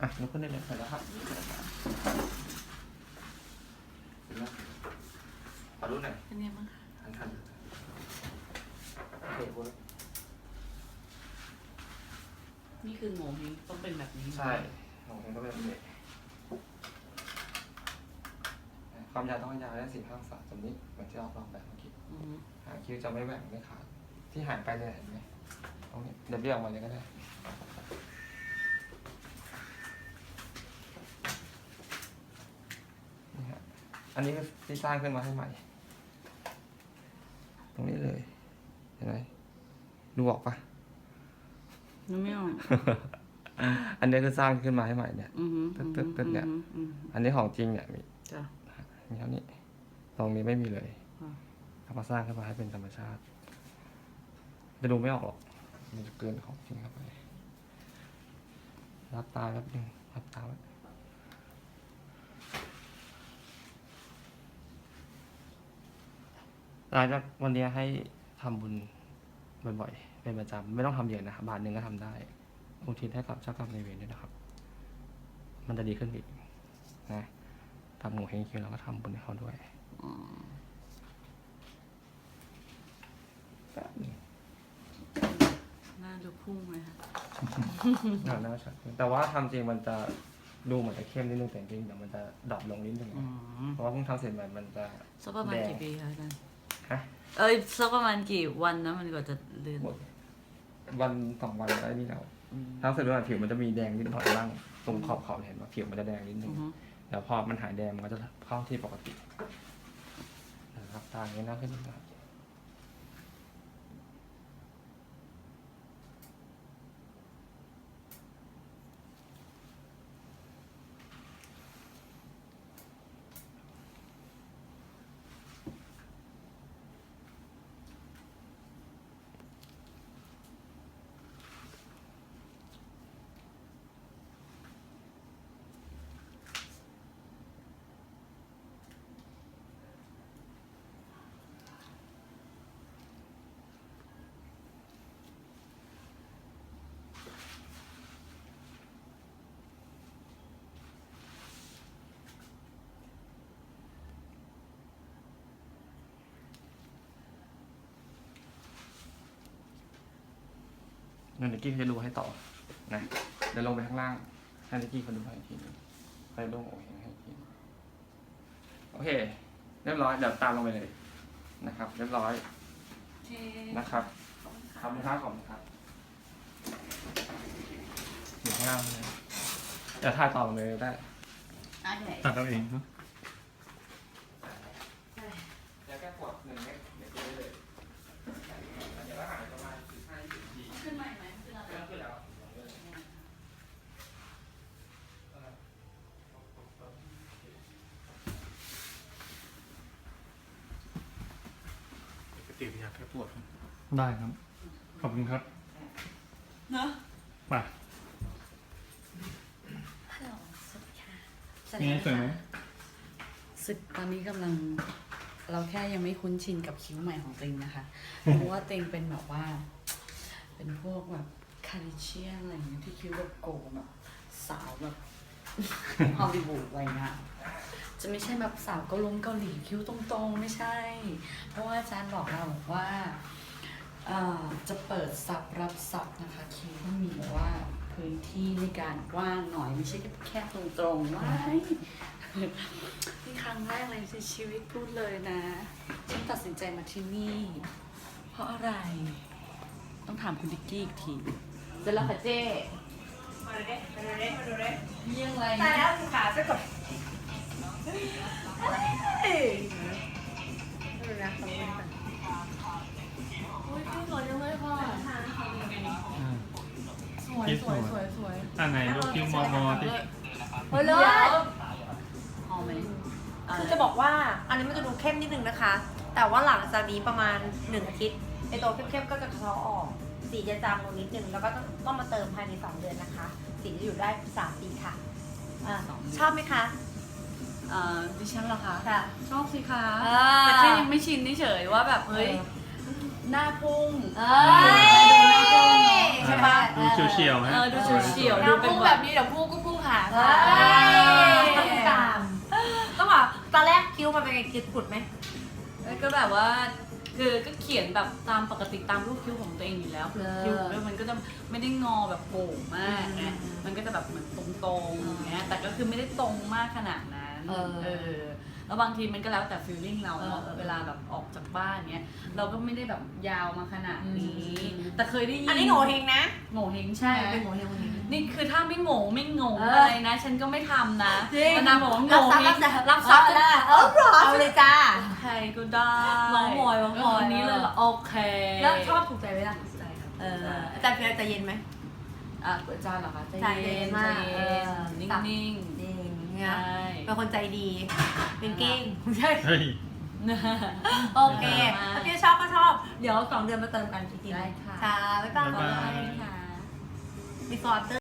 อะลุกขึ้นได้เลยเสร็จแล้วครับเสร็จแล้วขอดูหน่อยเป็นไงบ้างคะทันทันโอเคเวิร์กนี่คือโง่เฮงต้องเป็นแบบนี้ใช่ของผมก็เป็นแบบนี้ความยาวต้องยาวได้สี่ห้าองศาตรงนี้เหมือนที่เราลองแบบเมื่อกี้อือฮึหางคิ้วจะไม่แหว่งไม่ขาดที่หายไปเลยเห็นไหมตรงนี้เดี๋ยวเบี้ยวออกมาเลยก็ได้นี่ฮะ อันนี้คือที่สร้างขึ้นมาให้ใหม่ ตรงนี้เลย เห็นไหมดูออกปะนึกไม่ออกอันนี้คือสร้างขึ้นมาให้ใหม่เนี่ยอือฮึตึ๊ดตึ๊ดตึ๊ดเนี่ย อือฮึอือฮึอันนี้ของจริงเนี่ยมีจ้ะ มีเท่านี้ ตรงนี้ไม่มีเลยอ่า เอามาสร้างขึ้นมาให้เป็นธรรมชาติ จะดูไม่ออกหรอก มันจะเกินของจริงเข้าไป รับตาแป๊บนึงรับตาไว้ หลังจากวันนี้ให้ทำบุญบ่อยๆเป็นประจำไม่ต้องทำเยอะนะบาทหนึ่งก็ทำได้อุทิศให้กับเจ้ากรรมนายเวรด้วยนะครับ มันจะดีขึ้นอีกนะทำหมูเฮงคิวเราก็ทำบุญให้เขาด้วยอ๋อแป๊บนึงหน้าดูพุ่งเลยค่ะอ่าน่าชัดขึ้นแต่ว่าทำจริงมันจะดูเหมือนจะเข้มนิดนึงแต่จริงๆเดี๋ยวมันจะดรอปลงนิดนึงอืนะมเพราะว่าเพิ่งทำเสร็จใหม่มันจะสักประมาณแดงกี่ปีคะอาจารย์ ฮะเอ้ยสักประมาณกี่วันนะมันกว่าจะเลื่อนหมดวันสองวันแล้วไอ้นี่เราอืมทำเสร็จแล้วผิวมันจะมีแดงนิดหน่อยล่างตรงขอบขอบๆเห็นว่าผิวมันจะแดงนิดนึอืง อฮึแล้วพอมันหายแดงมันก็จะเข้าที่ปกตินะครับตาอย่างนี้น่าขึ้นนะครับ นั่นนิกกี้เขาจะดูให้ต่อนะเดี๋ยวลงไปข้างล่างให้นิกกี้เขาดูให้อีกทีหนึงไปลงโอเห็นให้อีกทีหนึ่งโอเค เรียบร้อยเดี๋ยวตามลงไปเลยนะครับ เรียบร้อยโอเคนะครับขอบคุณครับขอบคุณครับอยู่ข้างล่างเลยเดี๋ยวถ่ายต่อลงเลยได้อะไหนตัดเอาเองเนอะ แล้วแค่ปวดหนึ่งเม็ดเดี๋ยวได้เลยเดี๋ยวก็หายประมาณสิบห้ายี่สิบนาที ขึ้นใหม่ไหมขึ้นอะไร เริ่มขึ้นแล้ว ปกติอยากแก้ปวดครับได้ครับ ขอบคุณครับ เนอะมาฮัลโหลสวัสดีค่ะเป็นไงสวยไหมสึกตอนนี้กำลัง เราแค่ยังไม่คุ้นชินกับคิ้วใหม่ของติงนะคะ เพราะว่าติงเป็นแบบว่า เป็นพวกแบบคาริเชียนอะไรอย่างเงี้ยที่คิ้วแบบโกงแบบสาวแบบ ฮอลลีวูดอะไรเงี้ย จะไม่ใช่แบบสาวเกาหลงเกาหลีคิ้วตรงๆ ไม่ใช่ เพราะว่าอาจารย์บอกเราบอกว่าเอ่อจะเปิดซับรับซับนะคะคิ้วต้องมีแบบว่าพื้นที่ในการกว้างหน่อยไม่ใช่แค่ตรงๆไม่นี่ครั้งแรกเลยในชีวิตพูดเลยนะฉันตัดสินใจมาที่นี่ เพราะอะไร ต้องถามคุณดิกกี้อีกทีเสร็จแล้วค่ะเจ้มาดูดิมาดูดิมาดูดิเยี่ยงไรตายแล้วขาซะก่อน ไหนดูคิวมอมอดิเฮ้ยเลิศหอมไหมคือจะบอกว่าอันนี้มันจะดูเข้มนิดนึงนะคะ แต่ว่าหลังจากนี้ประมาณหนึ่งอาทิตย์ไอตัวเข้มๆก็จะคลอออก สีจะจางลงนิดนึงแล้วก็ต้องต้องมาเติมภายใน2เดือนนะคะ สีจะอยู่ได้3ปีค่ะอ่าชอบไหมคะเอ่อดิฉันเหรอคะค่ะ ชอบสิคะอ่าแต่แค่ยังไม่ชินเฉยๆว่าแบบเฮ้ยหน้าพุ่งเอ้ยดูหน้าพุ่งใช่ปะดูเฉียวๆฮะ เออดูเฉียวๆน้ำพุ่งแบบนี้เดี๋ยวพุ่งก็พุ่งหาใช่ต้องตามต้องบอกตอนแรกคิ้วมันเป็นไงคิ้วกุดไหมแล้วก็แบบว่าคือก็เขียนแบบตามปกติตามรูปคิ้วของตัวเองอยู่แล้วเออคิ้วแล้วมันก็จะไม่ได้งอแบบโก่งมากไงอืมมันก็จะแบบเหมือนตรงๆอย่างเงี้ยแต่ก็คือไม่ได้ตรงมากขนาดนั้นเออ แล้วบางทีมันก็แล้วแต่ฟีลลิ่งเราเนาะเออเออ เวลาแบบออกจากบ้านเงี้ยเราก็ไม่ได้แบบยาวมาขนาดนี้อืมแต่เคยได้ยินอันนี้โง่เฮงนะโง่เฮงใช่เป็นโง่เฮงโง่เฮง นี่คือถ้าไม่โง่ไม่โง่เออออะไรนะ ฉันก็ไม่ทำนะจริง แต่นางบอกว่ารับโง่ทรัพย์เฮรับงทรัพย์รับทรัพย์ได้เออเอาเลยจ้า ใครก็ได้เมาส์มอยเมาส์มอย คนนี้เลยเหรอโอเคแล้วชอบถูกใจไหมล่ะใจครับเอออาจารย์เพียรใจเย็นไหม อะอาจารย์เหรอคะใจใจเย็เย็นนใจมากเย็เออนนิ่ตับงจริงๆ เนี่ยใช่เป็นคนใจดีเป็นเก้งใช่เฮ้ย โอเคมากถ้าพี่ชอบก็ชอบ เดี๋ยวสองเดือนมาเติมกันอีกทีได้ค่ะค่ะบ๊ายบายบ๊ายบาย ค่ะ Before after